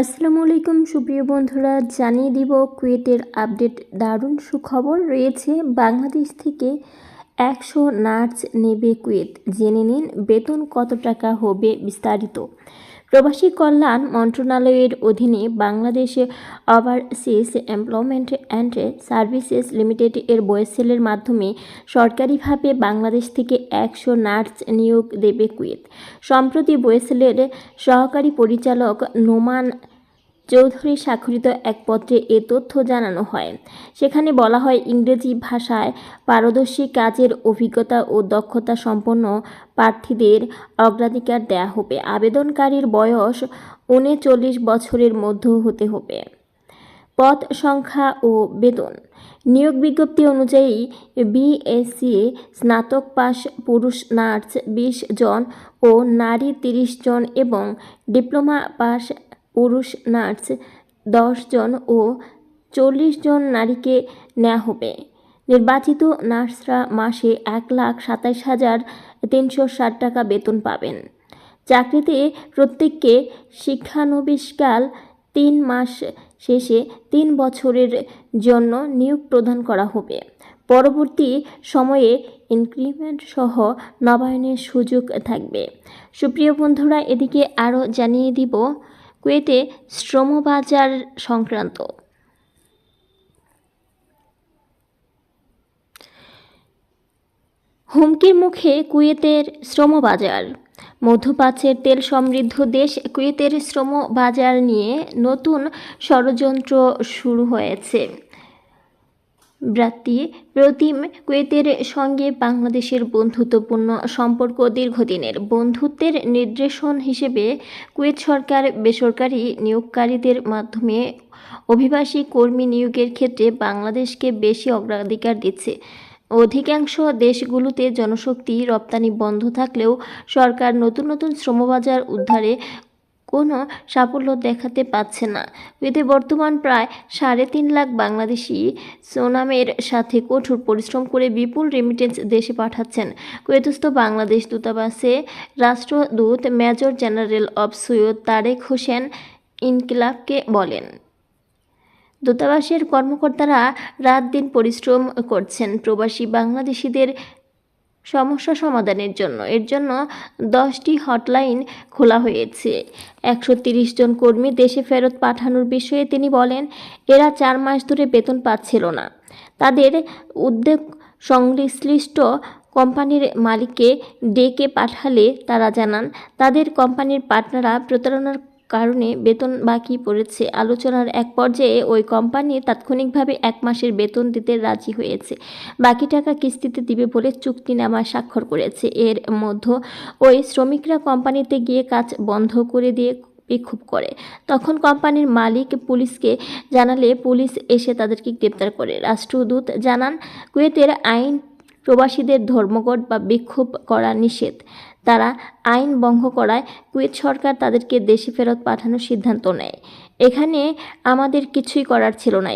আসসালামু আলাইকুম, সুপ্রিয় বন্ধুরা, জানিয়ে দিব কুয়েতের আপডেট। দারুণ সুখবর রয়েছে, বাংলাদেশ থেকে একশো নার্স নেবে কুয়েত। জেনে নিন, বেতন কত টাকা হবে বিস্তারিত। প্রবাসী কল্যাণ মন্ত্রণালয়ের অধীনে Bangladesh overseas employment and services limited এর বয়সেলের মাধ্যমে সরকারিভাবে বাংলাদেশ থেকে একশো নার্স নিয়োগ দেবে কুয়েত। সম্প্রতি বয়েসেলের সহকারী পরিচালক নোমান চৌধুরী স্বাক্ষরিত এক পত্রে এ তথ্য জানানো হয়। সেখানে বলা হয়, ইংরেজি ভাষায় পারদর্শী কাজের অভিজ্ঞতা ও দক্ষতা সম্পন্ন প্রার্থীদের অগ্রাধিকার দেয়া হবে। আবেদনকারীর বয়স উনচল্লিশ বছরের মধ্যে হতে হবে। পদ সংখ্যা ও বেতন। নিয়োগ বিজ্ঞপ্তি অনুযায়ী বিএসসি স্নাতক পাস পুরুষ নার্স বিশ জন ও নারী তিরিশ জন এবং ডিপ্লোমা পাস পুরুষ নার্স জন ও চল্লিশ জন নারীকে নেওয়া হবে। নির্বাচিত নার্সরা মাসে এক লাখ সাতাইশ হাজার তিনশো ষাট টাকা বেতন পাবেন। চাকরিতে প্রত্যেককে শিক্ষানবিষ্কাল তিন মাস শেষে তিন বছরের জন্য নিয়োগ প্রদান করা হবে। পরবর্তী সময়ে ইনক্রিমেন্ট সহ নবায়নের সুযোগ থাকবে। সুপ্রিয় বন্ধুরা, এদিকে আরও জানিয়ে দিব কুয়েতে শ্রমবাজার সংক্রান্ত। হুমকির মুখে কুয়েতের শ্রমবাজার। মধ্যপ্রাচ্যের তেল সমৃদ্ধ দেশ কুয়েতের শ্রম বাজার নিয়ে নতুন ষড়যন্ত্র শুরু হয়েছে। ব্রাত্তি প্রতিম কুয়েতের সঙ্গে বাংলাদেশের বন্ধুত্বপূর্ণ সম্পর্ক দীর্ঘদিনের বন্ধুত্বের নির্দেশন হিসেবে কুয়েত সরকার বেসরকারি নিয়োগকারীদের মাধ্যমে অভিবাসী কর্মী নিয়োগের ক্ষেত্রে বাংলাদেশকে বেশি অগ্রাধিকার দিচ্ছে। অধিকাংশ দেশগুলোতে জনশক্তি রপ্তানি বন্ধ থাকলেও সরকার নতুন নতুন শ্রমবাজার উদ্ধারে কোনো সাফল্য দেখাতে পাচ্ছে না। এতে বর্তমান প্রায় সাড়ে তিন লাখ বাংলাদেশি সোনামের সাথে কঠোর পরিশ্রম করে বিপুল রেমিটেন্স দেশে পাঠাচ্ছেন। কুয়েতস্থ বাংলাদেশ দূতাবাসে রাষ্ট্রদূত মেজর জেনারেল অব সৈয়দ তারেক হোসেন ইনকিলাবকে বলেন, দূতাবাসের কর্মকর্তারা রাত দিন পরিশ্রম করছেন। প্রবাসী বাংলাদেশিদের সমস্যা সমাধানের জন্য। এর জন্য দশটি হটলাইন খোলা হয়েছে। একশো জন কর্মী দেশে ফেরত পাঠানোর বিষয়ে তিনি বলেন, এরা চার মাস ধরে বেতন পাচ্ছিল না। তাদের উদ্যোগ সংশ্লিষ্ট কোম্পানির মালিককে ডেকে পাঠালে তারা জানান, তাদের কোম্পানির পার্টনাররা প্রতারণার কারণে বেতন বাকি পড়েছে। আলোচনার এক পর্যায়ে ওই কোম্পানি তাৎক্ষণিকভাবে এক মাসের বেতন দিতে রাজি হয়েছে। বাকি টাকা কিস্তিতে দিবে বলে চুক্তি চুক্তিনামায় স্বাক্ষর করেছে। এর মধ্যে ওই শ্রমিকরা কোম্পানিতে গিয়ে কাজ বন্ধ করে দিয়ে বিক্ষোভ করে। তখন কোম্পানির মালিক পুলিশকে জানালে পুলিশ এসে তাদেরকে গ্রেপ্তার করে। রাষ্ট্রদূত জানান, কুয়েতের আইন প্রবাসীদের ধর্মঘট বা বিক্ষোভ করা নিষেধ। তারা আইন ভঙ্গ করায় কুয়েত সরকার তাদেরকে দেশে ফেরত পাঠানোর সিদ্ধান্ত নেয়। এখানে আমাদের কিছুই করার ছিল না।